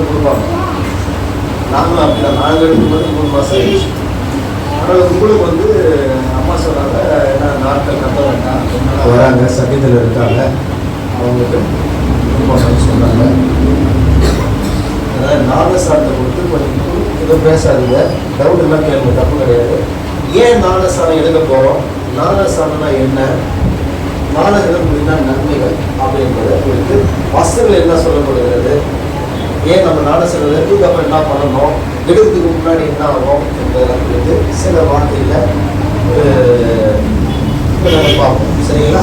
வந்து கொடுப்பாங்க. நாங்களும் அப்படிதான். நாங்கள் எடுக்கும்போது மூணு மாதம் ஆயிடுச்சு. ஆனால் உங்களுக்கு வந்து அம்மா சொன்னாங்க என்ன நாட்கள் கத்த வேண்டாம். வராங்க சத்தியத்தில் இருக்காங்க. அவங்களுக்கு கொடுப்பாங்கன்னு சொன்னாங்க. அதாவது நாகசாரத்தை கொடுத்து கொஞ்சம் எதுவும் பேசாதீங்க. டவுட் எல்லாம் கேளுங்க தப்பு கிடையாது. ஏன் நாகசாரம் எடுக்க போவோம் நாகசாரம்னா என்ன? நாடகம் அப்படின்னா நன்மைகள் அப்படின்றத குறித்து வசதிகள் என்ன சொல்லப்படுகிறது? ஏன் நம்ம நாடகம் எடுத்துக்கு அப்புறம் என்ன பண்ணணும்? எடுக்கிறதுக்கு முன்னாடி என்ன ஆகும் என்பதெல்லாம் குறித்து சில வார்த்தையில் பார்ப்போம். சரிங்களா?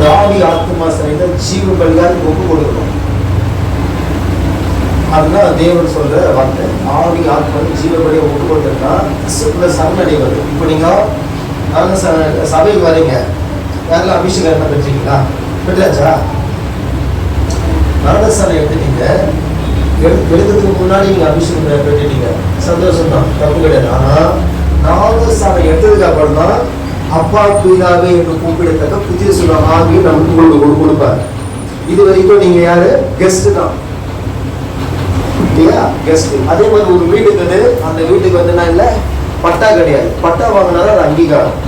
ராவி ஆத்மா சரிங்க ஜீவ பலியாக ஒப்பு கொடுக்கணும் அதுதான் தேவன் சொல்ற வார்த்தை. ஆவி ஆத்மா ஜீவபடியை ஒப்பு கொடுத்தா கிறிஸ்துக்குள்ள சரணடைவது இப்போ நீங்க ச- சபைக்கு வரீங்க. யாரெல்லாம் அபிஷேகம் என்ன பெற்றீங்களா பெற்றாச்சா நாடசாலை எடுத்துட்டீங்க எழுதுறதுக்கு முன்னாடி நீங்க அபிஷேகம் பெ- பெற்றுட்டீங்க சந்தோஷம் தான் தப்பு கிடையாது. ஆனா நாடசாலை எடுத்ததுக்கு அப்புறம் தான் அப்பா பிதாவே என்று கூப்பிடத்தக்க புதிய சொல்ல ஆவி நமக்கு உங்களுக்கு கொடு- கொடுப்பாரு. இது வரைக்கும் நீங்க யாரு? கெஸ்ட் தான். இல்லையா? கெஸ்ட் அதே மாதிரி ஒரு வீடு இருக்குது. அந்த வீட்டுக்கு வந்து நான் இல்லை. பட்டா கிடையாது. பட்டா வாங்கினாலும் அது அங்கீகாரம்.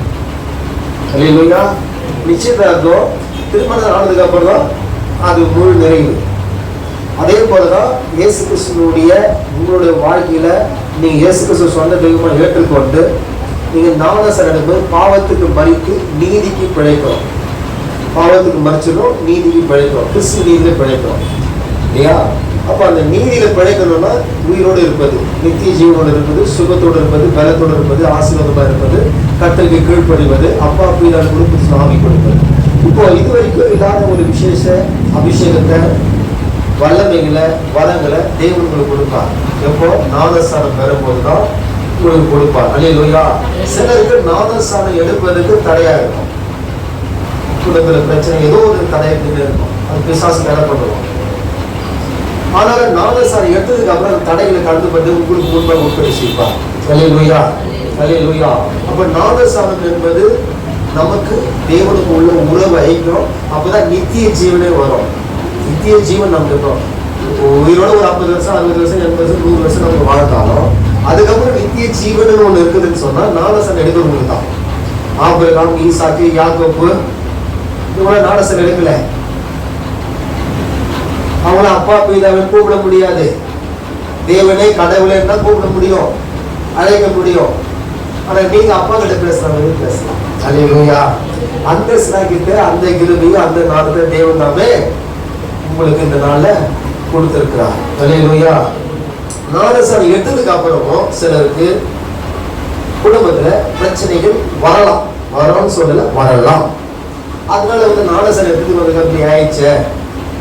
இல்லையா நிச்சயதார்த்தம் திருமணம் ஆனதுக்கு அப்புறம் தான் அது முழு நிறைவு. அதே போலதான் இயேசு கிறிஸ்துவனுடைய உங்களுடைய வாழ்க்கையில் நீங்கள் இயேசு கிறிஸ்துவ சொந்த தெய்வமாக ஏற்றுக்கொண்டு நீங்க நாமசரனுக்கு பாவத்துக்கு மறித்து நீதிக்கு பிழைக்கிறோம். பாவத்துக்கு மறிச்சிடும் நீதிக்கு பிழைக்கிறோம். கிறிஸ்து நீதியில் பிழைக்கிறோம். இல்லையா? அப்போ அந்த நீதியில் பிழைக்கணும்னா உயிரோடு இருப்பது நித்திய ஜீவனோடு இருப்பது சுகத்தோடு இருப்பது பலத்தோடு இருப்பது ஆசீர்வாதமாக இருப்பது கத்தலுக்கு கீழ்ப்படிவது அப்பா பீடான கொடுப்பு சுவாமி கொடுப்பது. இப்போ இது வரைக்கும் இல்லாத ஒரு விசேஷ அபிஷேகத்தை வல்லமைகளை வளங்களை தேவன் உங்களுக்கு கொடுப்பார். எப்போ? நாதஸ்தானம் பெறும்போது தான் உங்களுக்கு கொடுப்பார். அல்லையா சிலருக்கு நாதஸ்தானம் எடுப்பதற்கு தடையா இருக்கும். குடும்பத்தில் பிரச்சனை ஏதோ ஒரு தடை இருக்கும். அது பிசாசு தடை பண்ணுவோம். ஆனால் நாதஸ்தானம் எடுத்ததுக்கு அப்புறம் அந்த தடைகளை கடந்து பண்ணி உங்களுக்கு முன்பாக உற்பத்தி அல்லே அல்லையா அல்லே அப்ப நாதஸ்தானம் என்பது நமக்கு தேவனுக்கு உள்ள உறவு ஐக்கியம் அப்பதான் நித்திய ஜீவனே வரும். நித்திய ஜீவன் நமக்கு இருக்கும் உயிரோட ஒரு ஐம்பது வருஷம் அறுபது வருஷம் எண்பது வருஷம் நூறு வருஷம் நமக்கு வாழ்ந்தாலும் அதுக்கப்புறம் நித்திய ஜீவன் ஒண்ணு இருக்குதுன்னு சொன்னா நாடசன் எடுக்கிறவங்களுக்கு தான். ஆபிரகாம் ஈசாக்கு யாக்கோப்பு இவங்கள நாடசன் எடுக்கல. அவங்கள அப்பா பீதாவை கூப்பிட முடியாது. தேவனே கடவுளே தான் கூப்பிட முடியும் அழைக்க முடியும். ஆனா நீங்க அப்பா கிட்ட பேசுறாங்க பேசலாம். அலையிலூயா அந்த சிலாக்கிட்ட அந்த கிருபியும் அந்த நாளத்தை தேவன் தாமே உங்களுக்கு இந்த நாளில் கொடுத்துருக்கிறார். அலையிலூயா நாடசாமி எடுத்ததுக்கு அப்புறமும் சிலருக்கு குடும்பத்தில் பிரச்சனைகள் வரலாம். வரணும்னு சொல்லலை வரலாம். அதனால வந்து நாடசாமி எடுத்துக்கு வந்து அப்படி ஆயிடுச்சே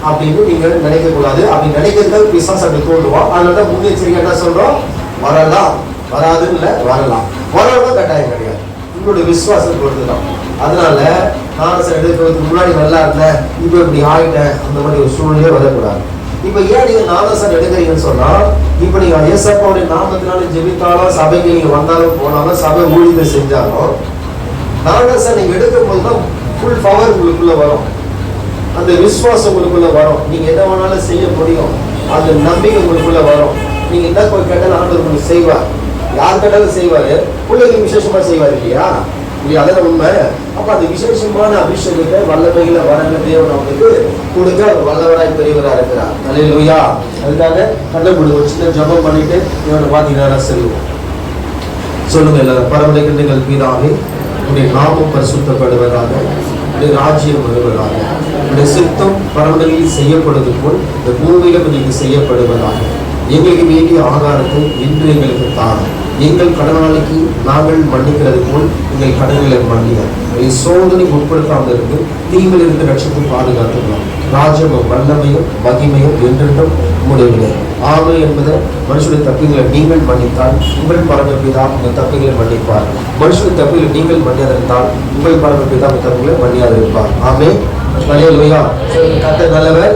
அப்படின்னு நீங்கள் நினைக்கக்கூடாது அப்படி நினைக்கிறது பிசாஸ் அப்படி தோன்றுவோம் அதனால தான் முன்னெச்சரிக்கை என்ன சொல்கிறோம் வரலாம். வராதுன்னு இல்லை வரலாம். வரணும் கட்டாயம் கிடையாது. உங்களுடைய விசுவாசம் பொறுத்துதான். அதனால நான் சில இடத்துக்கு முன்னாடி நல்லா இருந்தேன் இப்போ இப்படி ஆயிட்டேன் அந்த மாதிரி ஒரு சூழ்நிலையே வரக்கூடாது. இப்ப ஏன் நீங்க நாதசன் எடுக்கிறீங்கன்னு சொன்னா இப்ப நீங்க இயேசப்பாவுடைய நாமத்தினால ஜெபித்தாலும் சபைக்கு நீங்க வந்தாலும் போனாலும் சபை ஊழியத்தை செஞ்சாலும் நாதசன் நீங்க எடுக்கும் போது தான் ஃபுல் பவர் உங்களுக்குள்ள வரும். அந்த விசுவாசம் உங்களுக்குள்ள வரும். நீங்க எதை வேணாலும் செய்ய முடியும். அந்த நம்பிக்கை உங்களுக்குள்ள வரும். நீங்க என்ன கேட்டாலும் ஆண்டவர் உங்களுக்கு செய்வார். யார் கேட்டாலும் செய்வாரு? பிள்ளைங்க விசேஷமா செய்வார் இல்லையா? இல்லையா அதான் உண்மை அப்ப அந்த விசேஷமான அபிஷேகத்தை வல்லமைகளை வரங்க தேவன் அவங்களுக்கு கொடுக்க வல்லவராய் பெரியவரா இருக்கிறார். அல்லேலூயா அதுக்காக கண்டுபிடி ஒரு சின்ன ஜபம் பண்ணிட்டு இவனை பார்த்தீங்கன்னா செல்வோம். சொல்லுங்க எல்லாரும். பரமடைகள் பிதாவே உடைய நாமம் பரிசுத்தப்படுவதாக உடைய ராஜ்யம் வருவதாக உடைய சித்தம் பரமடையில் செய்யப்படுவது போல் இந்த பூமியிலும் நீங்கள் செய்யப்படுவதாக. எங்களுக்கு வேண்டிய ஆகாரத்தை இன்று எங்களுக்கு தாரும். எங்கள் கடனாளிக்கு நாங்கள் மன்னிக்கிறது போல் எங்கள் கடன்களை மன்னிய எங்களை சோதனை உட்படுத்தாமல் இருந்து தீமையில் இருந்து ரட்சத்தை பாதுகாத்துக்கலாம் ராஜ்யமும் வல்லமையும் மகிமையும் என்றென்றும் முடியவில்லை ஆமை என்பது மனுஷனுடைய தப்புகளை நீங்கள் மன்னித்தால் உங்கள் பரமபிதா உங்கள் தப்புகளை மன்னிப்பார். மனுஷனுடைய தப்புகளை நீங்கள் மன்னியாதிருந்தால் உங்கள் பரமபிதா உங்கள் தப்புகளை மன்னியாதிருப்பார். ஆமே வலையலுயா கத்த நல்லவர்.